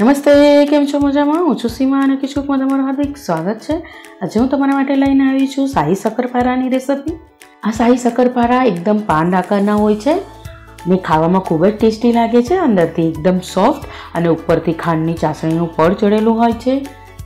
નમસ્તે, કેમ છો મજામાં? હું છું સીમા અને કિશોરમાં તમારું હાર્દિક સ્વાગત છે. આજે હું તમારા માટે લઈને આવી છું શાહી શક્કરપારાની રેસિપી. આ શાહી શક્કરપારા એકદમ પાન આકારના હોય છે ને ખાવામાં ખૂબ જ ટેસ્ટી લાગે છે. અંદરથી એકદમ સોફ્ટ અને ઉપરથી ખાંડની ચાસણીનું પડ ચડેલું હોય છે.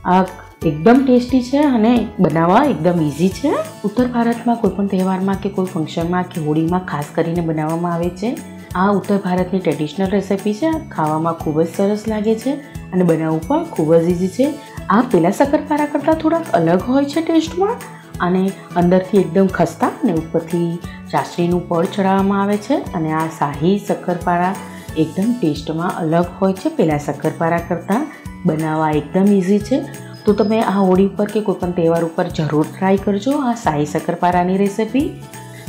આ એકદમ ટેસ્ટી છે અને બનાવવા એકદમ ઇઝી છે. ઉત્તર ભારતમાં કોઈપણ તહેવારમાં કે કોઈ ફંક્શનમાં કે હોળીમાં ખાસ કરીને બનાવવામાં આવે છે. આ ઉત્તર ભારતની ટ્રેડિશનલ રેસિપી છે. ખાવામાં ખૂબ જ સરસ લાગે છે અને બનાવવું પણ ખૂબ જ ઇઝી છે. આ પેલા શક્કરપારા કરતાં થોડાક અલગ હોય છે ટેસ્ટમાં અને અંદરથી એકદમ ખસ્તા અને ઉપરથી ચાસણીનું પડ ચડાવવામાં આવે છે અને આ શાહી શક્કરપારા એકદમ ટેસ્ટમાં અલગ હોય છે. પેલા શક્કરપારા કરતાં બનાવવા એકદમ ઇઝી છે. તો તમે આ હોળી ઉપર કે કોઈપણ તહેવાર ઉપર જરૂર ટ્રાય કરજો આ શાહી શક્કરપારાની રેસિપી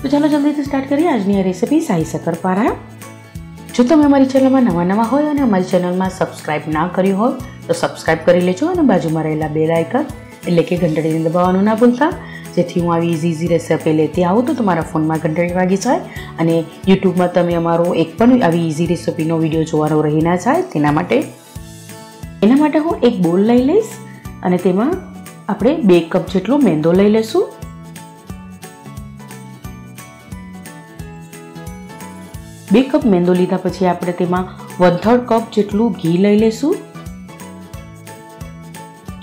તો ચાલો જલ્દીથી સ્ટાર્ટ કરીએ આજની આ રેસિપી શાહી શકરપારા જો તમે અમારી ચેનલમાં નવા નવા હોય અને અમારી ચેનલમાં સબસ્ક્રાઇબ ના કર્યું હોય, તો સબસ્ક્રાઇબ કરી લેજો અને બાજુમાં રહેલા બે લાઇકન એટલે કે ઘંટડીને દબાવવાનું ના ભૂલતા. જેથી હું આવી ઇઝી ઇઝી રેસિપી લેતી આવું તો તમારા ફોનમાં ઘંટડી વાગી જાય અને યુટ્યુબમાં તમે અમારો એક પણ આવી ઇઝી રેસિપીનો વીડિયો જોવાનો રહી ના જાય. તેના માટે, એના માટે હું એક બોલ લઈ લઈશ અને તેમાં આપણે બે કપ જેટલો મેંદો લઈ લઈશું. બે કપ મેંદો લીધા પછી આપણે તેમાં વન થર્ડ કપ જેટલું ઘી લઈ લેશું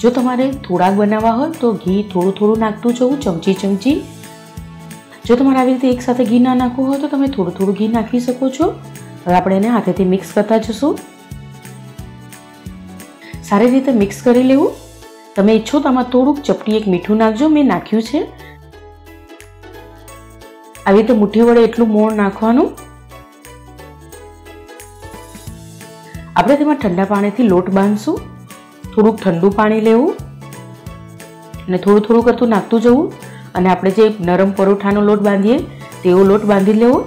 જો તમારે થોડાક બનાવવા હોય તો ઘી થોડું થોડું નાખતું જવું, ચમચી ચમચી. જો તમારે આવી રીતે એકસાથે ઘી ના નાખવું હોય તો તમે થોડું થોડું ઘી નાખી શકો છો. હવે આપણે એને હાથેથી મિક્સ કરતા જશું. સારી રીતે મિક્સ કરી લેવું. તમે ઈચ્છો તો આમાં થોડુંક ચપટી એક મીઠું નાખજો, મેં નાખ્યું છે. આવી રીતે મુઠ્ઠી વડે એટલું મોણ નાખવાનું. આપણે તેમાં ઠંડા પાણીથી લોટ બાંધશું, થોડુંક ઠંડુ પાણી લેવું અને થોડું થોડું કરતું નાખતું જવું અને આપણે જે નરમ પરોઠાનો લોટ બાંધીએ, તેવો લોટ બાંધી લેવો.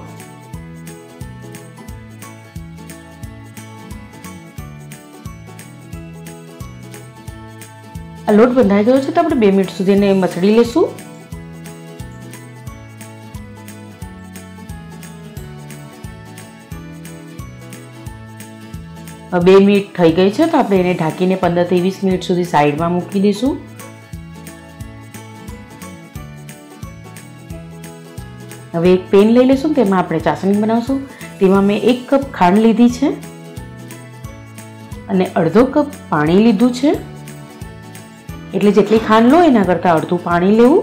આ લોટ બંધાઈ ગયો છે તો આપણે બે મિનિટ સુધી એને મસળી લેશું. બે મિનિટ થઈ ગઈ છે તો આપણે એને ઢાંકીને પંદરથી વીસ મિનિટ સુધી સાઈડમાં મૂકી દઈશું. હવે એક પેન લઈ લઈશું, તેમાં આપણે ચાસણી બનાવશું. તેમાં મેં એક કપ ખાંડ લીધી છે અને અડધો કપ પાણી લીધું છે. એટલે જેટલી ખાંડ લો, એના કરતાં અડધું પાણી લેવું.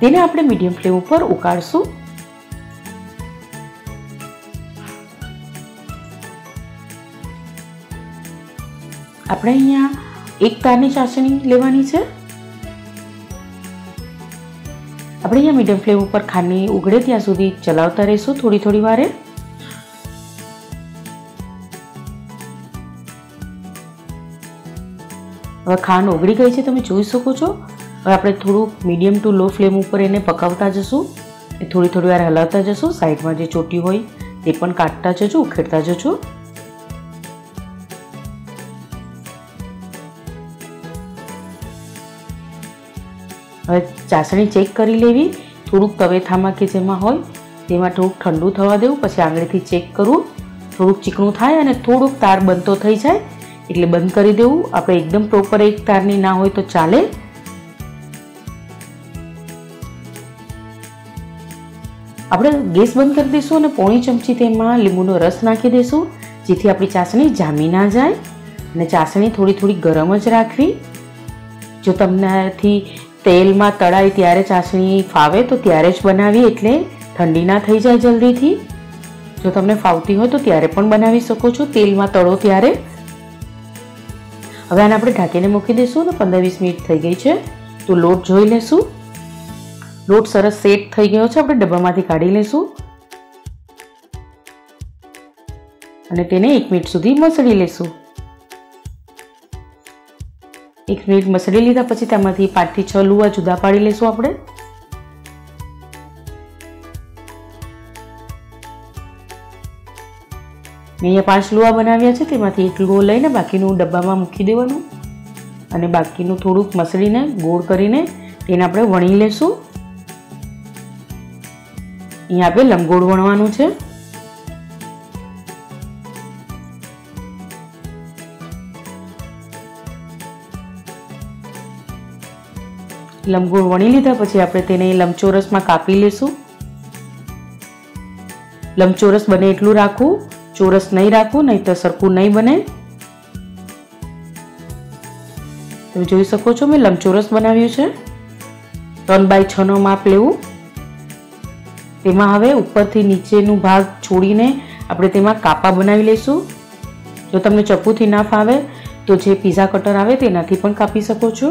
તેને આપણે મીડિયમ ફ્લેમ ઉપર ઉકાળશું. આપણે અહીંયા એક તારની ચાસણી લેવાની છે. આપણે અહીંયા મીડિયમ ફ્લેમ ઉપર ખાંડની ઉગડે ત્યાં સુધી ચલાવતા રહીશું થોડી થોડી વારે. હવે ખાંડ ઓગળી ગઈ છે, તમે જોઈ શકો છો. હવે આપણે થોડું મીડિયમ ટુ લો ફ્લેમ ઉપર એને પકાવતા જશું. એ થોડી થોડી વાર હલાવતા જશું. સાઈડમાં જે ચોટી હોય તે પણ કાઢતા જજો, ઉખેડતા જજો. હવે ચાસણી ચેક કરી લેવી. થોડુંક તવેથામાં કે જેમાં હોય, તેમાં થોડુંક ઠંડુ થવા દેવું, પછી આંગળીથી ચેક કરવું. થોડુંક ચીકણું થાય અને થોડુંક તાર બનતો થઈ જાય, એટલે બંધ કરી દેવું. આપણે એકદમ પ્રોપર એક તારની ના હોય તો ચાલે. આપણે ગેસ બંધ કરી દઈશું અને પોણી ચમચી તેમાં લીંબુનો રસ નાખી દઈશું, જેથી આપણી ચાસણી જામી ના જાય. અને ચાસણી થોડી થોડી ગરમ જ રાખવી. જો તમારાથી તેલમાં તળાય ત્યારે ચાસણી ફાવે તો ત્યારે જ બનાવી એટલે ઠંડી ના થઈ જાય જલ્દીથી. જો તમને ફાવતી હોય તો ત્યારે પણ બનાવી શકો છો, તેલમાં તળો ત્યારે. હવે આને આપણે ઢાંકીને મૂકી દઈશું ને પંદર વીસ મિનિટ થઈ ગઈ છે, તો લોટ જોઈ લેશું. લોટ સરસ સેટ થઈ ગયો છે, આપણે ડબ્બામાંથી કાઢી લઈશું અને તેને એક મિનિટ સુધી મસળી લેશું. એક મિનિટ મસળી લીધા પછી તેમાંથી પાંચથી છ લુવા જુદા પાડી લઈશું આપણે. અહીંયા પાંચ લુવા બનાવ્યા છે, તેમાંથી એક લુઓ લઈને બાકીનું ડબ્બામાં મૂકી દેવાનું. અને બાકીનું થોડુંક મસળીને, ગોળ કરીને તેને આપણે વણી લેશું. અહીંયા આપણે લંબગોળ વણવાનું છે. લંબગોળ વણી લીધા, પછી આપણે તેને લંબચોરસમાં કાપી લેશું. લંબચોરસ બને એટલું રાખવું, ચોરસ નહીં રાખવું નહીં તો સરખું નહીં બને. તમે જોઈ શકો છો મેં લંબચોરસ બનાવ્યું છે. ત્રણ બાય છનો માપ લેવું. તેમાં હવે ઉપરથી નીચેનું ભાગ છોડીને આપણે તેમાં કાપા બનાવી લઈશું. જો તમને ચપ્પુથી ના ફાવે તો જે પીઝા કટર આવે તેનાથી પણ કાપી શકો છો.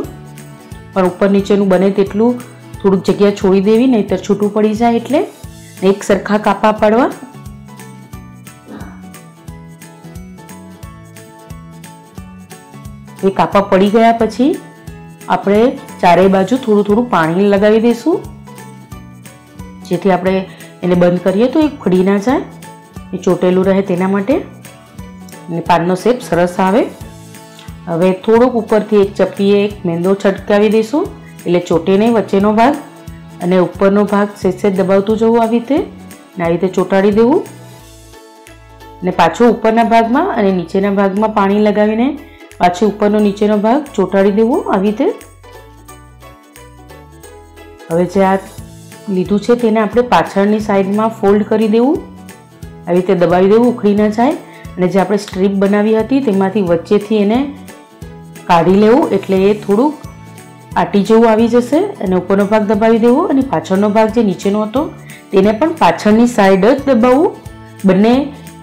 પણ ઉપર નીચેનું બને તેટલું થોડુંક જગ્યા છોડી દેવી, નહીંતર છૂટું પડી જાય એટલે એક સરખા કાપા પાડવા. એ કાપા પડી ગયા પછી આપણે ચારેય બાજુ થોડું થોડું પાણી લગાવી દઈશું. જેથી આપણે એને બંધ કરીએ તો એ ખડી ના જાય, એ ચોટેલું રહે તેના માટે. અને પાનનો શેપ સરસ આવે. હવે થોડોક ઉપરથી એક ચપ્પીએ એક મેંદો છટકાવી દઈશું, એટલે ચોટે નહીં, વચ્ચેનો ભાગ. અને ઉપરનો ભાગ સેજ દબાવતું જવું આવી રીતે, અને આવી રીતે ચોંટાડી દેવું. અને પાછું ઉપરના ભાગમાં અને નીચેના ભાગમાં પાણી લગાવીને પાછું ઉપરનો નીચેનો ભાગ ચોંટાડી દેવો આવી રીતે. હવે જે આ લીધું છે તેને આપણે પાછળની સાઈડમાં ફોલ્ડ કરી દેવું. આવી રીતે દબાવી દેવું, ઉખડી ન જાય. અને જે આપણે સ્ટ્રીપ બનાવી હતી તેમાંથી વચ્ચેથી એને કાઢી લેવું એટલે એ થોડુંક આટી જેવું આવી જશે અને ઉપરનો ભાગ દબાવી દેવો અને પાછળનો ભાગ જે નીચેનો હતો તેને પણ પાછળની સાઈડ જ દબાવવું. બંને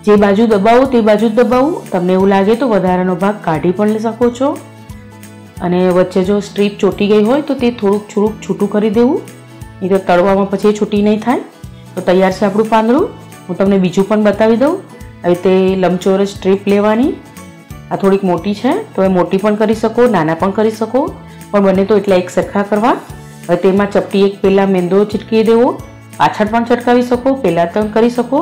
જે બાજુ દબાવો તે બાજુ જ દબાવવું. તમને એવું લાગે તો વધારાનો ભાગ કાઢી પણ લઈ શકો છો. અને વચ્ચે જો સ્ટ્રીપ ચોટી ગઈ હોય તો તે થોડુંક થોડુંક છૂટું કરી દેવું. નહીં તો તળવામાં પછી એ છૂટી નહીં થાય. તો તૈયાર છે આપણું પાંદડું. હું તમને બીજું પણ બતાવી દઉં. આવી રીતે લંબચોરસ સ્ટ્રીપ લેવાની. આ થોડીક મોટી છે, તો મોટી પણ કરી શકો, નાના પણ કરી શકો, પણ બને તો એટલા એક સરખા કરવા. હવે તેમાં ચપટી એક પહેલાં મેંદો ચીટકી દેવો, પાછળ પણ ચટકાવી શકો પહેલાં પણ કરી શકો.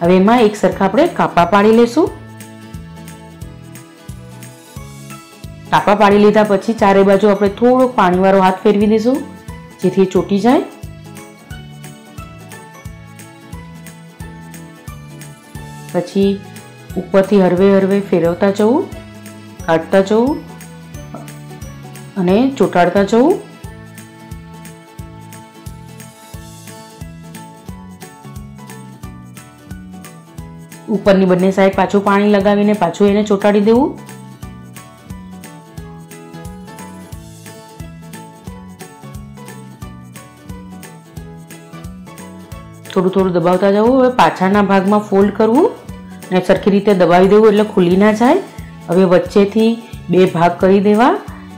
હવે એમાં એક સરખા આપણે કાપા પાડી લેશું. કાપા પાડી લીધા પછી ચારે બાજુ આપણે થોડોક પાણીવાળો હાથ ફેરવી દઈશું જેથી એ ચોટી જાય. પછી ઉપરથી હળવે હળવે ફેરવતા જવું, કાઢતા જવું અને ચોંટાડતા જવું. ઉપરની બંને સાઈડ પાછું પાણી લગાવીને પાછું એને ચોંટાડી દેવું. થોડું થોડું દબાવતા જવું, હવે પાછળના ભાગમાં ફોલ્ડ કરવું. અને સરખી રીતે દબાવી દેવું એટલે ખુલી ના જાય. હવે વચ્ચેથી બે ભાગ કરી દેવા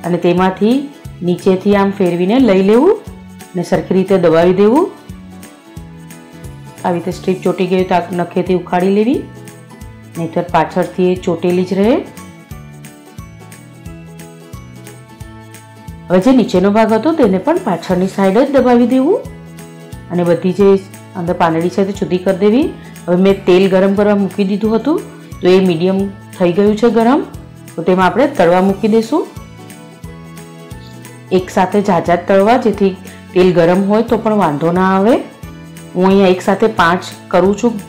અને તેમાંથી નીચેથી આમ ફેરવીને લઈ લેવું અને સરખી રીતે દબાવી દેવું. આવી રીતે સ્ટ્રીપ ચોટી ગઈ તો નખેથી ઉખાડી લેવી. નહીતર પાછળથી એ ચોટેલી જ રહે. હવે જે નીચેનો ભાગ હતો તેને પણ પાછળની સાઈડ જ દબાવી દેવું. અને બધી જે અંદર પાંદડી છે તે જુદી કરી દેવી. હવે મેં તેલ ગરમ કરવા મૂકી દીધું હતું, તો એ મીડિયમ થઈ ગયું છે ગરમ. તો તેમાં આપણે તળવા મૂકી દઈશું. એક સાથે ઝાઝા તળવા, જેથી તેલ ગરમ હોય તો પણ વાંધો ના આવે. હું અહીંયા એક સાથે પાંચ કરું છું.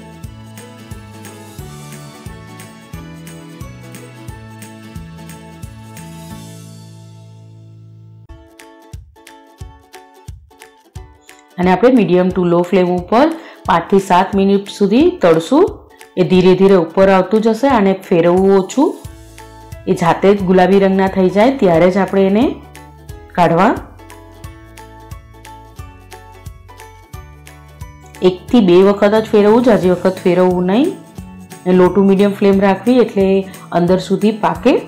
અને આપણે મીડિયમ ટુ લો ફ્લેમ ઉપર પાંચથી સાત મિનિટ સુધી તળશું. એ ધીરે ધીરે ઉપર આવતું જશે અને ફેરવવું ઓછું. એ જાતે જ ગુલાબી રંગના થઈ જાય ત્યારે જ આપણે એને કાઢવા. એકથી બે વખત જ ફેરવવું જાજી વખત ફેરવવું નહીં. અને લો મીડિયમ ફ્લેમ રાખવી એટલે અંદર સુધી પાકે.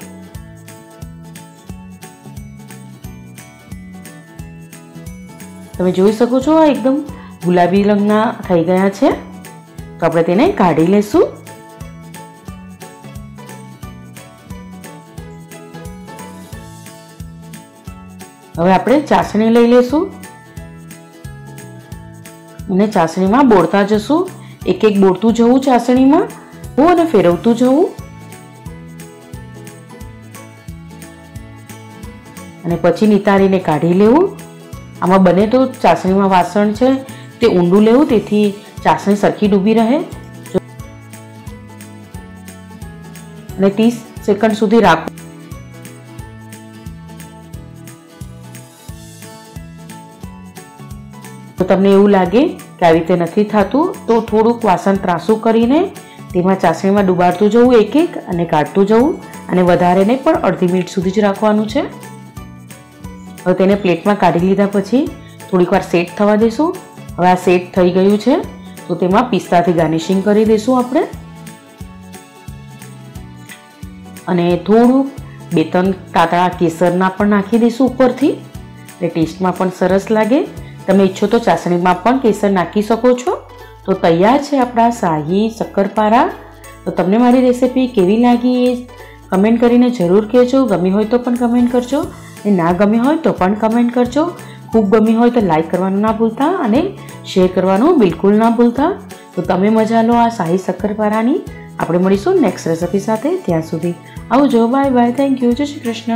તમે જોઈ શકો છો આ એકદમ ગુલાબી રંગના થઈ ગયા છે. તો આપણે તેને કાઢી લઈશું હવે આપણે ચાસણી લઈ લઈશું અને ચાસણીમાં બોળતા જશું. એક એક બોળતું જવું ચાસણીમાં. હું અને ફેરવતું જવું. અને પછી નિતારીને કાઢી લેવું. આમાં બને તો ચાસણીમાં વાસણ છે તે ઊંડું લેવું તેથી ચાસણી સરખી ડૂબી રહે. અને ત્રીસ સેકન્ડ સુધી રાખવું. જો તમને એવું લાગે કે આવી રીતે નથી થતું, તો થોડુંક વાસણ ત્રાસું કરીને તેમાં ચાસણીમાં ડુબાડતું જવું એક એક અને કાઢતું જવું અને વધારે નહીં પણ અડધી મિનિટ સુધી જ રાખવાનું છે. હવે તેને પ્લેટમાં કાઢી લીધા પછી થોડીક વાર સેટ થવા દેશું. હવે આ સેટ થઈ ગયું છે. તો તેમાં પિસ્તાથી ગાર્નિશિંગ કરી દઈશું આપણે. અને થોડુંક બે ત્રણ તાતળા કેસરના પણ નાખી દઈશું ઉપરથી. એટલે ટેસ્ટમાં પણ સરસ લાગે. તમે ઈચ્છો તો ચાસણીમાં પણ કેસર નાખી શકો છો. તો તૈયાર છે આપણા શાહી શક્કરપારા. તો તમને મારી રેસીપી કેવી લાગી એ કમેન્ટ કરીને જરૂર કહેજો. ગમી હોય તો પણ કમેન્ટ કરજો. એ ના ગમી હોય તો પણ કમેન્ટ કરજો. ખૂબ ગમી હોય તો લાઈક કરવાનું ના ભૂલતા અને શેર કરવાનું બિલકુલ ના ભૂલતા. તો તમે મજા લો આ શાહી શક્કરપારાની. આપણે મળીશું નેક્સ્ટ રેસિપી સાથે. ત્યાં સુધી આવજો. બાય બાય થેન્ક યુ જય શ્રી કૃષ્ણ.